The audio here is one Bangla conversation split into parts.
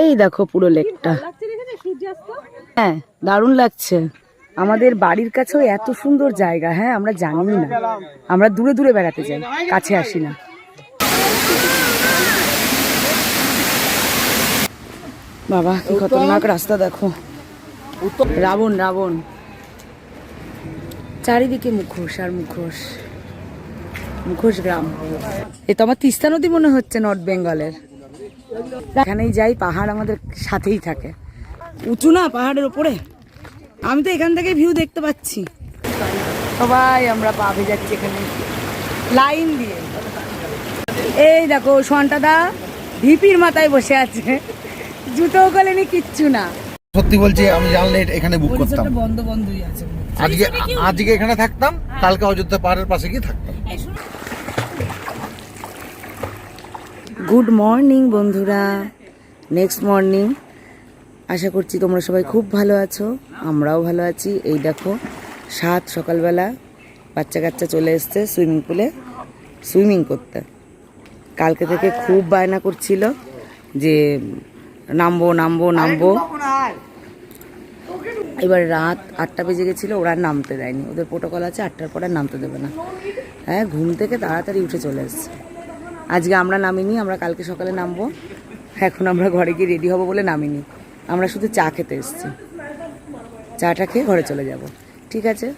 এই দেখো পুরো লেকটা। হ্যাঁ দারুণ লাগছে। আমাদের বাড়ির কাছেও এত সুন্দর জায়গা হ্যাঁ আমরা জানি না। আমরা দূরে দূরে বেড়াতে যাই কাছে আসি না। বাবা কি খতরনাক রাস্তা দেখো। রাবণ রাবণ। চারিদিকে মুখোশ আর মুখোশ। মুখোশ গ্রাম। এ তো আমার তিস্তা নদী মনে হচ্ছে নর্থ বেঙ্গলের। এখানেই যাই পাহাড় আমাদের সাথেই থাকে। উঁচু না পাহাড়ের উপরে? আমি তো এখান থেকে ভিউ দেখতে পাচ্ছি। সবাই আমরা পা ভেজাচ্ছি এখানে। লাইন দিয়ে। এই দেখো সোয়ানটাদা ভিপির মাথায় বসে আছে। জুতো গলেনি কিচ্ছু না। সত্যি বলছি আমি জানলে এখানে বুক করতাম। বন্ধ বন্ধই আছে আজকে আজকে এখানে থাকতাম কালকে অযোধ্যা পাহাড়ের পাশে গিয়ে থাকতাম। গুড মর্নিং বন্ধুরা। নেক্সট মর্নিং আশা করছি তোমরা সবাই খুব ভালো আছো, আমরাও ভালো আছি। এই দেখো, সাত সকালবেলা বাচ্চা কাচ্চা চলে এসছে সুইমিং পুলে, সুইমিং করতে। কালকে থেকে খুব বায়না করছিল যে নামবো নামবো নামবো। এবার রাত আটটা বেজে গেছিল, ওরা নামতে দেয়নি। ওদের প্রোটোকল আছে, আটটার পর আর নামতে দেবে না। হ্যাঁ ঘুম থেকে তাড়াতাড়ি উঠে চলে এসছে। আজকে আমরা নামিনি, আমরা কালকে সকালে নামবো। এখন আমরা ঘরে গিয়ে রেডি হব বলে নামিনি। আমরা শুধু চা খেতে এসেছি। চাটা খেয়ে ঘরে চলে যাব। ঠিক আছে?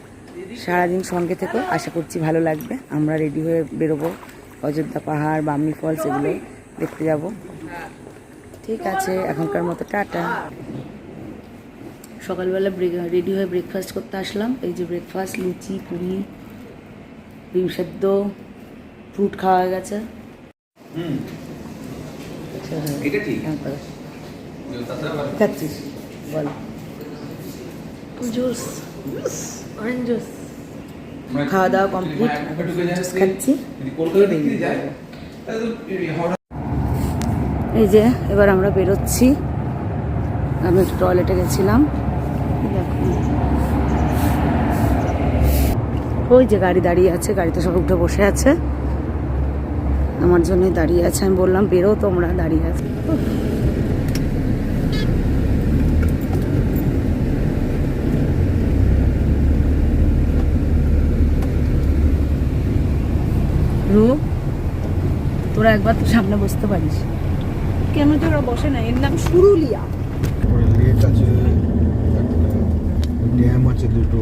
সারাদিন সঙ্গে থেকো, আশা করছি ভালো লাগবে। আমরা রেডি হয়ে বেরোবো। অযোধ্যা পাহাড়, বামনি ফলস এগুলো দেখতে যাব। ঠিক আছে, এখনকার মতো টাটা। সকালবেলা রেডি হয়ে ব্রেকফাস্ট করতে আসলাম। এই যে ব্রেকফাস্ট লুচি, পুরি, ডিম সেদ্ধ ফ্রুট খাওয়া হয়ে গেছে এটা ঠিক হ্যাঁ, খাচ্ছিস বল। জুস। অরেঞ্জ জুস খাওয়া দাওয়া কমপ্লিট জুস খাচ্ছি। এই যে এবার আমরা বেরোচ্ছি। আমি একটু টয়লেটে গেছিলাম। ওই যে গাড়ি দাঁড়িয়ে আছে গাড়িতে সব উঠে বসে আছে। আমার জন্যই দাঁড়িয়ে আছে। আমি বললাম বেরো তোমরা দাঁড়িয়ে আছে। রূপ তোরা একবার তো সামনে বসতে পারিস। কেন তোরা বসে না? এর নাম সুরুলিয়া। লেক আছে। ড্যাম আছে দুটো।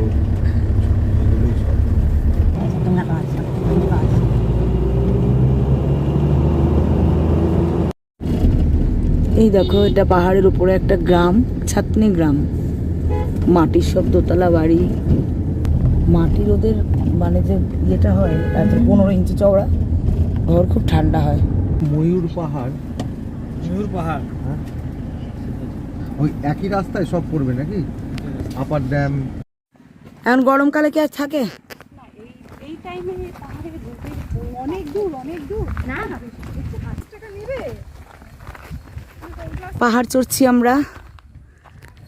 এগুলোই সব। এই দেখো এটা পাহাড়ের উপরে একটা গ্রাম ছাতনি গ্রাম। মাটির সব দোতলা বাড়ি। মাটির ওদের মানে যে ইয়েটা হয় এত পনেরো ইঞ্চি চওড়া ঘর খুব ঠান্ডা হয়। ময়ূর পাহাড়। ময়ূর পাহাড়। ওই একই রাস্তায় সব পড়বে নাকি? Upper dam. এখন গরমকালে কি আর থাকে? এই টাইমে পাহাড়ে অনেক দূর অনেক দূর। না না টাকা নেবে। পাহাড় চড়ছি আমরা।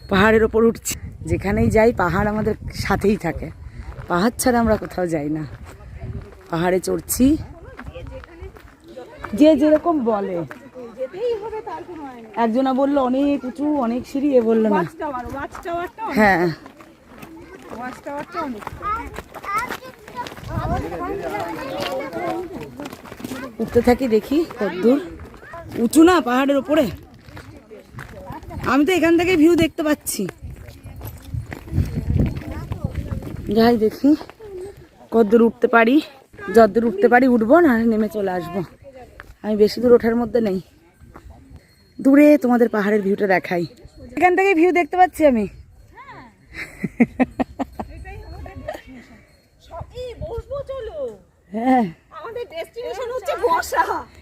পাহাড়ের ওপর উঠছি। যেখানেই যাই, পাহাড় আমাদের সাথেই থাকে। পাহাড় ছাড়া আমরা কোথাও যাই না। পাহাড়ে চড়ছি। যে যেরকম বলে। একজনা বলল, অনেক উঁচু, অনেক সিঁড়ি। এ বলল, না। হ্যাঁ। উঠতে থাকি দেখি কতদূর। উঁচু না পাহাড়ের ওপরে? আমি তো এখান থেকে ভিউ দেখতে পাচ্ছি। যাই দেখি কতদূর উঠতে পারি। যতদূর উঠতে পারি উঠবো না নেমে চলে আসব। আমি বেশি দূর ওঠার মধ্যে নেই। দূরে তোমাদের পাহাড়ের ভিউটা দেখাই। এখান থেকে ভিউ দেখতে পাচ্ছি আমি। হ্যাঁ।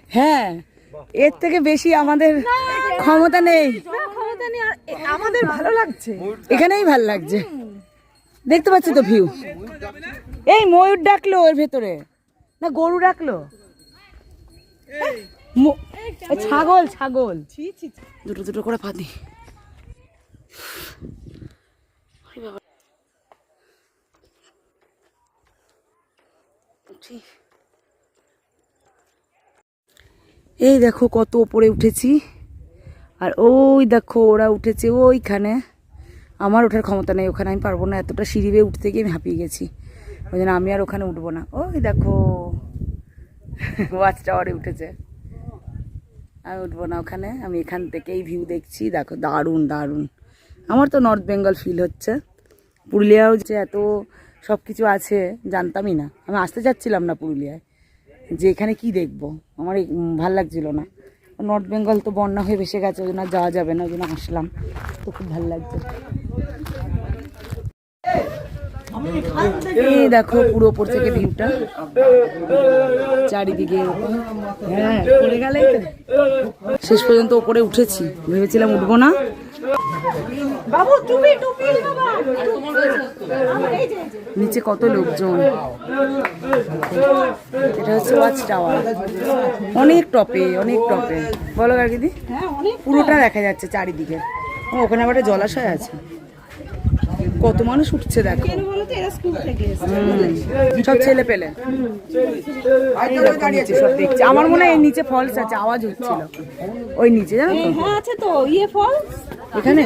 হ্যাঁ। এর থেকে বেশি আমাদের ক্ষমতা নেই। আমাদের ভালো লাগছে। এখানেই ভালো লাগছে। দেখতে পাচ্ছি তো ভিউ এই ময়ূর ডাকলো ওর ভেতরে। না, গরু ডাকলো। ছাগল ছাগল। দুটো দুটো করে পাতি এই দেখো কত ওপরে উঠেছি। আর ওই দেখো ওরা উঠেছে ওইখানে। আমার ওঠার ক্ষমতা নেই, ওখানে আমি পারব না। এতটা সিঁড়ি বেয়ে উঠতে গিয়ে আমি হাঁপিয়ে গেছি। ওই জন্য আমি আর ওখানে উঠবো না। ওই দেখো, ওয়াচ টাওয়ারে উঠেছে। আমি উঠবো না ওখানে। আমি এখান থেকেই ভিউ দেখছি। দেখো, দারুণ দারুণ। আমার তো নর্থ বেঙ্গল ফিল হচ্ছে। পুরুলিয়াও যে এত সব কিছু আছে, জানতামই না। আমি আসতে চাচ্ছিলাম না পুরুলিয়ায়। যে এখানে কি দেখব? আমার ভালো লাগছিল না। নর্থ বেঙ্গল তো বন্যা হয়ে ভেসে গেছে, ওই জন্য যাওয়া যাবে না, ওই জন্য আসলাম। তো খুব ভালো লাগছে। এই দেখো পুরো ওপর থেকে ভিউটা। চারিদিকে। হ্যাঁ পড়ে গেলেই শেষ পর্যন্ত ওপরে উঠেছি ভেবেছিলাম উঠবো না। বাবু টুপি টুপি নিচে কত লোকজন? এটা হচ্ছে ওয়াচ টাওয়ার অনেক টপে অনেক টপে। বলো কাকিদি। হ্যাঁ পুরোটা দেখা যাচ্ছে চারিদিকে। ওখানে আবার একটা জলাশয় আছে। কত মানুষ উঠছে দেখো। সব ছেলে পেলে। সব দেখছে। আমার মনে হয় নিচে ফলস আছে আওয়াজ হচ্ছিল। ওই নিচে জানো হ্যাঁ আছে তো ইয়ে ফল এখানে?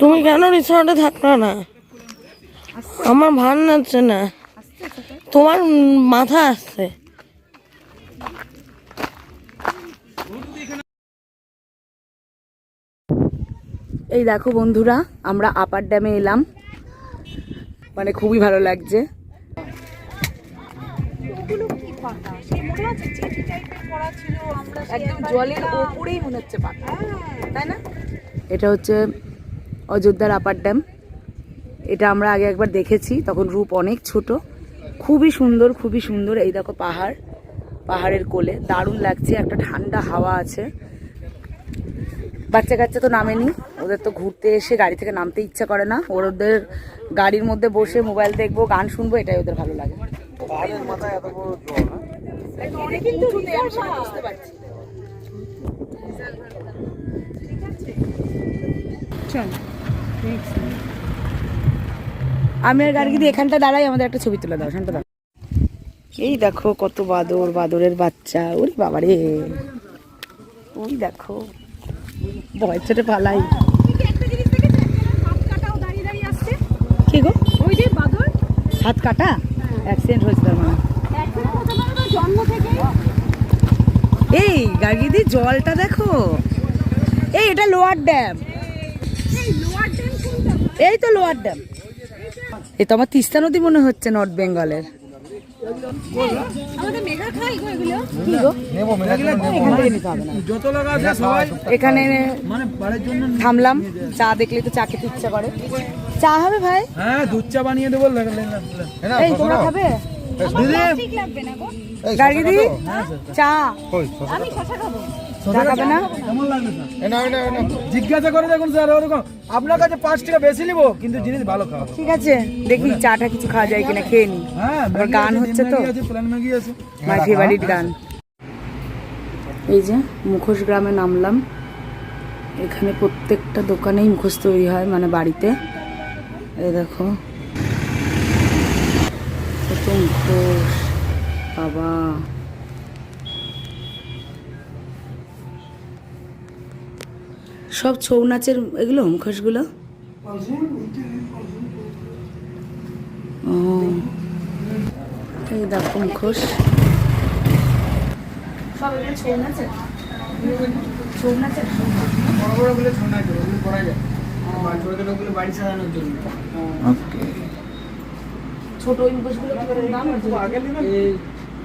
তুমি কেন রিসর্টে থাকল না? আমার ভালো লাগছে না। তোমার মাথা আসছে। এই দেখো বন্ধুরা আমরা আপার ড্যামে এলাম। মানে খুবই ভালো লাগছে। একদম জলের ওপরেই মনে হচ্ছে পাতা। হ্যাঁ। তাই না? এটা হচ্ছে অযোধ্যার আপার ড্যাম এটা আমরা আগে একবার দেখেছি তখন রূপ অনেক ছোট। খুবই সুন্দর খুবই সুন্দর। এই দেখো পাহাড় পাহাড়ের কোলে। দারুণ লাগছে একটা ঠান্ডা হাওয়া আছে। বাচ্চা কাচ্চা তো নামেনি। ওদের তো ঘুরতে এসে গাড়ি থেকে নামতে ইচ্ছা করে না। ওর ওদের গাড়ির মধ্যে বসে মোবাইল দেখব গান শুনব এটাই ওদের ভালো লাগে। আমি আর গাড়ি দিয়ে এখানটা দাঁড়াই আমাদের একটা ছবি তুলে দাও দাও। এই দেখো কত বাদর বাদরের বাচ্চা। ওরে বাবারে। ওই দেখো। ভয় ছোটে পালাই। কি গো? ওই যে বাদর হাত কাটা? অ্যাক্সিডেন্ট হয়েছে তার মানে। এই গার্গিদি জলটা দেখো। এই, এটা লোয়ার ড্যাম। এই তো লোয়ার ড্যাম। এ তো আমার তিস্তা নদী মনে হচ্ছে নর্থ বেঙ্গলের এখান থেকে নিতে হবে না। যত লাগা আছে সবাই। এখানে মানে থামলাম। চা দেখলে তো চা খেতে ইচ্ছা করে। চা হবে ভাই? হ্যাঁ দুধ চা বানিয়ে দেবো। এই তোমরা খাবে? ঠিক লাগবে না গো। এই, গার্গিদি চা। আমি খাব। না। জিজ্ঞাসা করে দেখুন স্যার ওরকম। আপনার কাছে পাঁচ টাকা বেশি নিবো কিন্তু জিনিস ভালো ঠিক আছে দেখি চাটা কিছু খাওয়া যায় কিনা খেয়ে নি। হ্যাঁ আবার গান হচ্ছে তো। ফেভারিট গান। এই যে মুখোশ গ্রামে নামলাম। এখানে প্রত্যেকটা দোকানেই মুখোশ তৈরি হয় মানে বাড়িতে। এই দেখো। কত মুখোশ বাবা। সব ছৌ নাচের এগুলো মুখোশগুলো? ও এই দেখো মুখোশ। সব এগুলো ছৌ নাচের? ছৌ নাচের? বড় বড়গুলো ছোট না ওগুলো করা যায়। ছোট ছোটগুলো বাড়ি সাজানোর জন্য। ছোট ওই মুখোশগুলো দাম আছে? আগে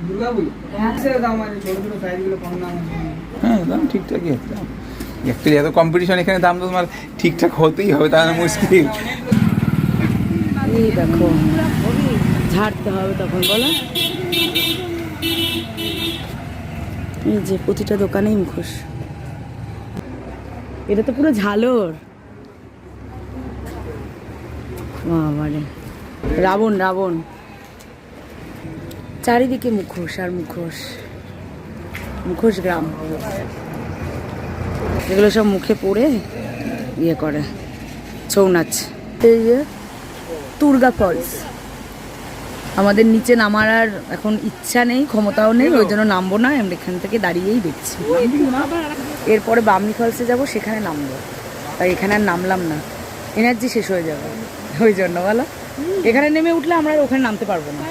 দুর্গা বই হ্যাঁ দাম আছে? ছোট ছোট সাইজগুলো কম দাম আছে। হ্যাঁ দাম ঠিকঠাকই আছে। অ্যাকচুয়ালি এত কম্পিটিশন এখানে দাম তো তোমার ঠিকঠাক হতেই হবে, তাহলে মুশকিল। দেখো, ঝাড়তে হবে তখন, বলো। এই যে প্রতিটা দোকানেই মুখোশ। এটা তো পুরো ঝালর। বাবারে রাবণ রাবণ। চারিদিকে মুখোশ আর মুখোশ। মুখোশ গ্রাম। এগুলো সব মুখে পড়ে ইয়ে করে ছৌ নাচ এই যে তুর্গা ফলস। আমাদের নিচে নামার আর এখন ইচ্ছা নেই ক্ষমতাও নেই ওই জন্য নামবো না আমরা এখান থেকে দাঁড়িয়েই দেখছি এরপরে বামনি ফলসে যাব সেখানে নামবো। তাই এখানে আর নামলাম না। এনার্জি শেষ হয়ে যাবে ওই জন্য বলো। এখানে নেমে উঠলে আমরা আর ওখানে নামতে পারব না।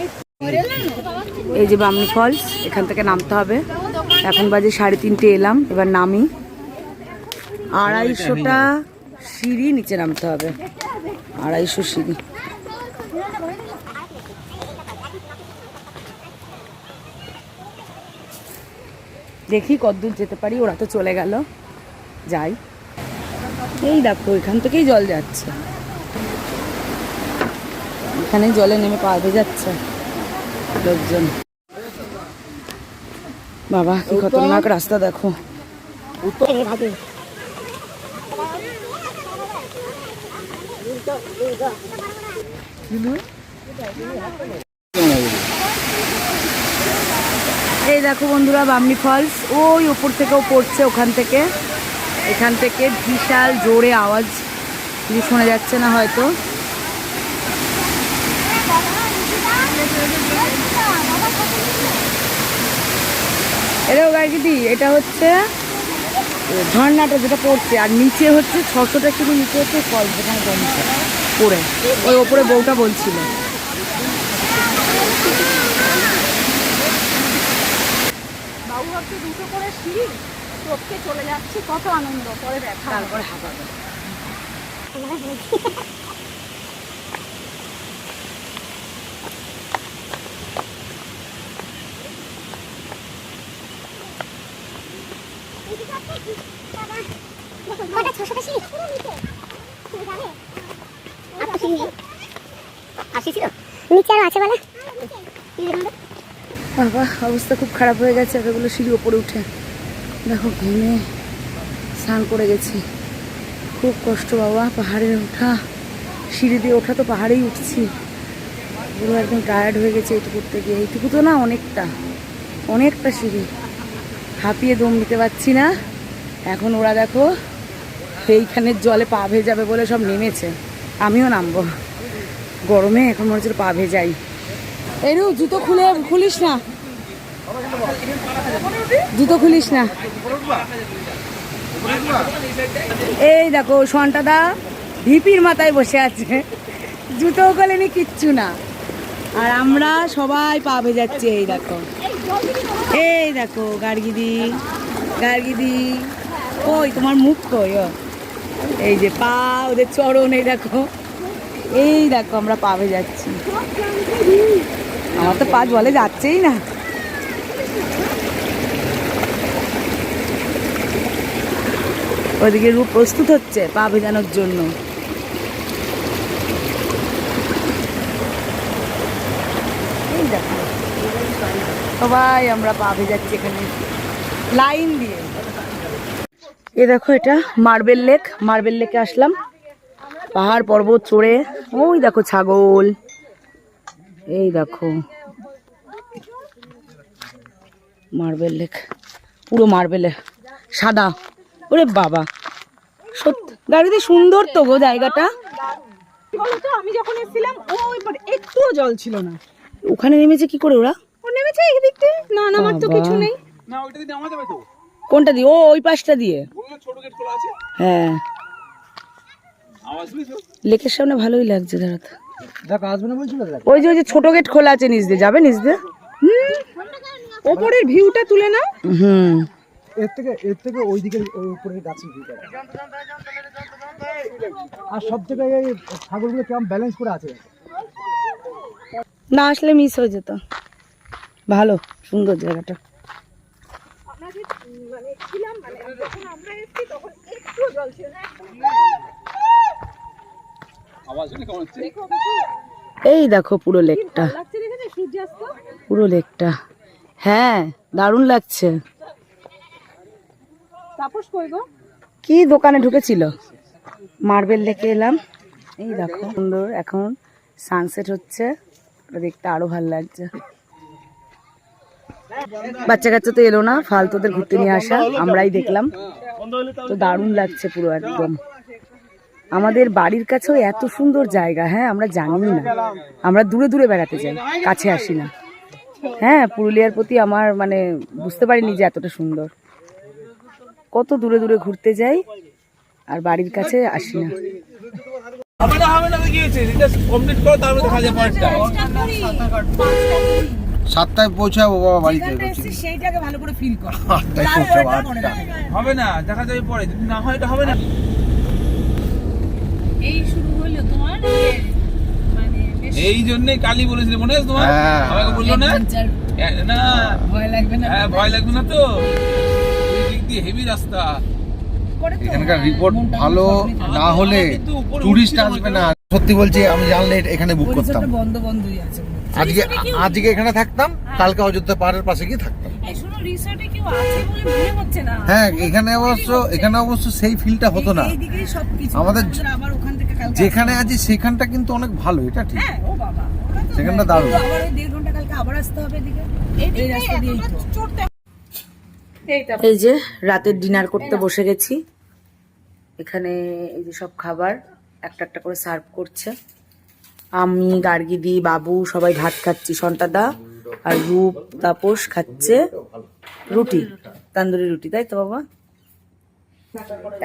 এই যে বামনি ফলস এখান থেকে নামতে হবে। এখন বাজে সাড়ে তিনটে এলাম এবার নামি। আড়াইশোটা সিঁড়ি নিচে নামতে হবে। আড়াইশো সিঁড়ি। দেখি কতদূর যেতে পারি ওরা তো চলে গেল। যাই। এই দেখো এখান থেকেই জল যাচ্ছে। এখানে জলে নেমে পা যাচ্ছে লোকজন। বাবা কি খতরনাক রাস্তা দেখো। এই দেখো বন্ধুরা, বামনি ফলস ওই উপর থেকেও পড়ছে ওখান থেকে। এখান থেকে বিশাল জোরে আওয়াজ। কিছু শোনা যাচ্ছে না হয়তো। এটা গাড়িদি এটা হচ্ছে ঝর্ণাটা যেটা পড়ছে আর নিচে হচ্ছে ছশোটা একটু নিচে হচ্ছে কল যেখানে জমছে পড়ে ওই ওপরে বউটা বলছিল। দুটো করে সিঁড়ি? চলে যাচ্ছে কত আনন্দ পরে দেখা তারপরে হাঁপাবে। বাবা, অবস্থা খুব খারাপ হয়ে গেছে, এতগুলো সিঁড়ি ওপরে উঠে। দেখো, ঘেমে স্নান করে গেছি। খুব কষ্ট বাবা, পাহাড়ে ওঠা। সিঁড়ি দিয়ে ওঠা তো পাহাড়েই উঠছি। পুরো একদম টায়ার্ড হয়ে গেছে এইটুকু থেকে এইটুকু তো না অনেকটা অনেকটা সিঁড়ি। হাঁপিয়ে দম দিতে পারছি না। এখন ওরা দেখো এইখানের জলে পা ভেজাবে বলে সব নেমেছে। আমিও নামবো। গরমে এখন মনে হচ্ছে পা ভেজাই। এরু জুতো খুলে খুলিস না। জুতো খুলিস না। এই দেখো সন্টাদা ভিপির মাথায় বসে আছে। জুতো খোলেনি কিচ্ছু না। আর আমরা সবাই পা ভেজাচ্ছি, এই দেখো। এই দেখো গার্গিদি গার্গিদি কই তোমার মুখ কই, ও? এই যে পা, ওদের চরণ, এই দেখো। এই দেখো আমরা পা ভেজাচ্ছি আমার তো পা জলে যাচ্ছেই না। ওদিকে রূপ প্রস্তুত হচ্ছে পা ভেজানোর জন্য। সবাই আমরা পা ভেজাচ্ছি এখানে। লাইন দিয়ে। এ দেখো এটা মার্বেল লেক মার্বেল লেকে আসলাম। পাহাড় পর্বত চড়ে ওই দেখো ছাগল এই দেখো। মার্বেল লেক পুরো মার্বেলে সাদা। ওরে বাবা সত্যি গাড়িতে সুন্দর তো গো জায়গাটা। বলতো আমি যখন এসেছিলাম ওই একটুও জল ছিল না। ওখানে নেমেছে কি করে ওরা? ও নেমেছে এই দিক দিয়ে? না নামার তো কিছু নেই। না ওইটা দিয়ে নামা যাবে তো। কোনটা দিয়ে? ও ওই পাশটা দিয়ে। বলল ছোট গেট খোলা আছে? হ্যাঁ। লেকের সামনে ভালোই লাগছে দাঁড়াতে দেখ আসবে না ওই যে ওই যে ছোট গেট খোলা আছে নিচ দিয়ে যাবে নিচ দিয়ে? ওপরের ভিউটা তুলে নাও। হুম। এর থেকে এর থেকে ওই দিকে গাছের ভিউটা আর সব থেকে এই ছাগলগুলো কেমন ব্যালেন্স করে আছে না আসলে মিস হয়ে যেত। ভালো সুন্দর জায়গাটা। মানে ছিলাম মানে যখন আমরা এসেছি তখন একটুও জল ছিল না আওয়াজ কেমন হচ্ছে? দেখো দেখো। এই দেখো পুরো লেকটা। লাগছে দেখেছে? সূর্যাস্ত? পুরো লেকটা। হ্যাঁ দারুণ লাগছে। তাপস কই গো? কি দোকানে ঢুকেছিল? মার্বেল লেকে এলাম। এই দেখো সুন্দর এখন সানসেট হচ্ছে। দেখতে আরও ভালো লাগছে। বাচ্চা কাচ্চা তো এলো না ফালতুদের ঘুরতে নিয়ে আসা আমরাই দেখলাম। তো দারুণ লাগছে পুরো একদম। আমাদের বাড়ির কাছেও এত সুন্দর জায়গা হ্যাঁ আমরা জানি না। আমরা দূরে দূরে বেড়াতে যাই কাছে আসি না। হ্যাঁ পুরুলিয়ার প্রতি আমার মানে বুঝতে পারিনি যে এতটা সুন্দর। কত দূরে দূরে ঘুরতে যাই আর বাড়ির কাছে আসি না। হবে না হবে না কি হয়েছে? এটা কমপ্লিট করো তারপরে দেখা যায় পরেরটা। সাতটায় পৌঁছাবো বাবা বাড়িতে সেইটাকে ভালো করে ফিল কর। আটটায় পৌঁছাবো আটটা। হবে না দেখা যাবে পরে। যদি না হয় এটা হবে না। এই শুরু হলো তোমার? মানে বেশ এই জন্যই কালি বলেছিল মনে আছে তোমার? হ্যাঁ। আমাকে বলল না? না। ভয় লাগবে না। হ্যাঁ ভয় লাগবে না তো। দিক দিয়ে হেভি রাস্তা। এখানকার রিপোর্ট ভালো না হলে টুরিস্ট আসবে না। সত্যি বলছি আমি জানলে এখানে বুক করতাম। বন্ধ বন্ধই আছে আজকে আজকে এখানে থাকতাম কালকে অযোধ্যা পাহাড়ের পাশে গিয়ে থাকতাম। এই শোনো রিসর্টে কেউ আছে বলে হচ্ছে না। হ্যাঁ এখানে অবশ্য এখানে অবশ্য সেই ফিলটা হতো না। আমাদের যেখানে আছি সেখানটা কিন্তু অনেক ভালো এটা ঠিক। হ্যাঁ সেখানটা দারুণ। তো। চড়তে এই যে রাতের ডিনার করতে বসে গেছি। এখানে এই যে সব খাবার। একটা একটা করে সার্ভ করছে। আমি গার্গিদি বাবু সবাই ভাত খাচ্ছি সন্তাদা আর রূপ তাপস খাচ্ছে রুটি, তান্দুরি রুটি, তাই তো বাবা?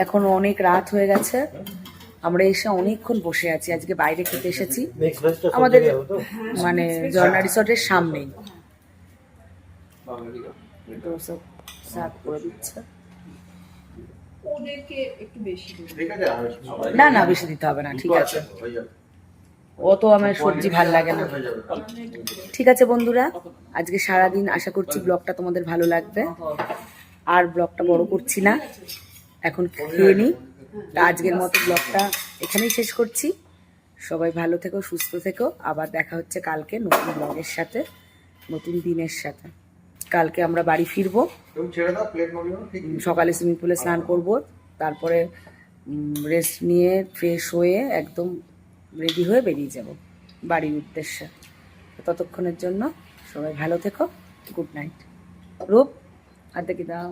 এখন অনেক রাত হয়ে গেছে। আমরা এসে অনেকক্ষণ বসে আছি, আজকে বাইরে খেতে এসেছি। আমাদের মানে ঝর্ণা রিসর্টের সামনেই। সার্ভ করে দিচ্ছে। না না বেশি দিতে হবে না ঠিক আছে ও তো আমার সবজি ভালো লাগে না। ঠিক আছে বন্ধুরা আজকে সারাদিন আশা করছি ব্লগটা তোমাদের ভালো লাগবে। আর ব্লগটা বড় করছি না। এখন খেয়ে নিই তা আজকের মতো ব্লগটা এখানেই শেষ করছি। সবাই ভালো থেকো সুস্থ থেকো। আবার দেখা হচ্ছে কালকে নতুন ব্লগের সাথে নতুন দিনের সাথে। কালকে আমরা বাড়ি ফিরবো। সকালে সুইমিং পুলে স্নান করব তারপরে রেস্ট নিয়ে ফ্রেশ হয়ে একদম রেডি হয়ে বেরিয়ে যাব বাড়ির উদ্দেশ্যে। ততক্ষণের জন্য সবাই ভালো থেকো গুড নাইট রূপ আর দেখি দাও।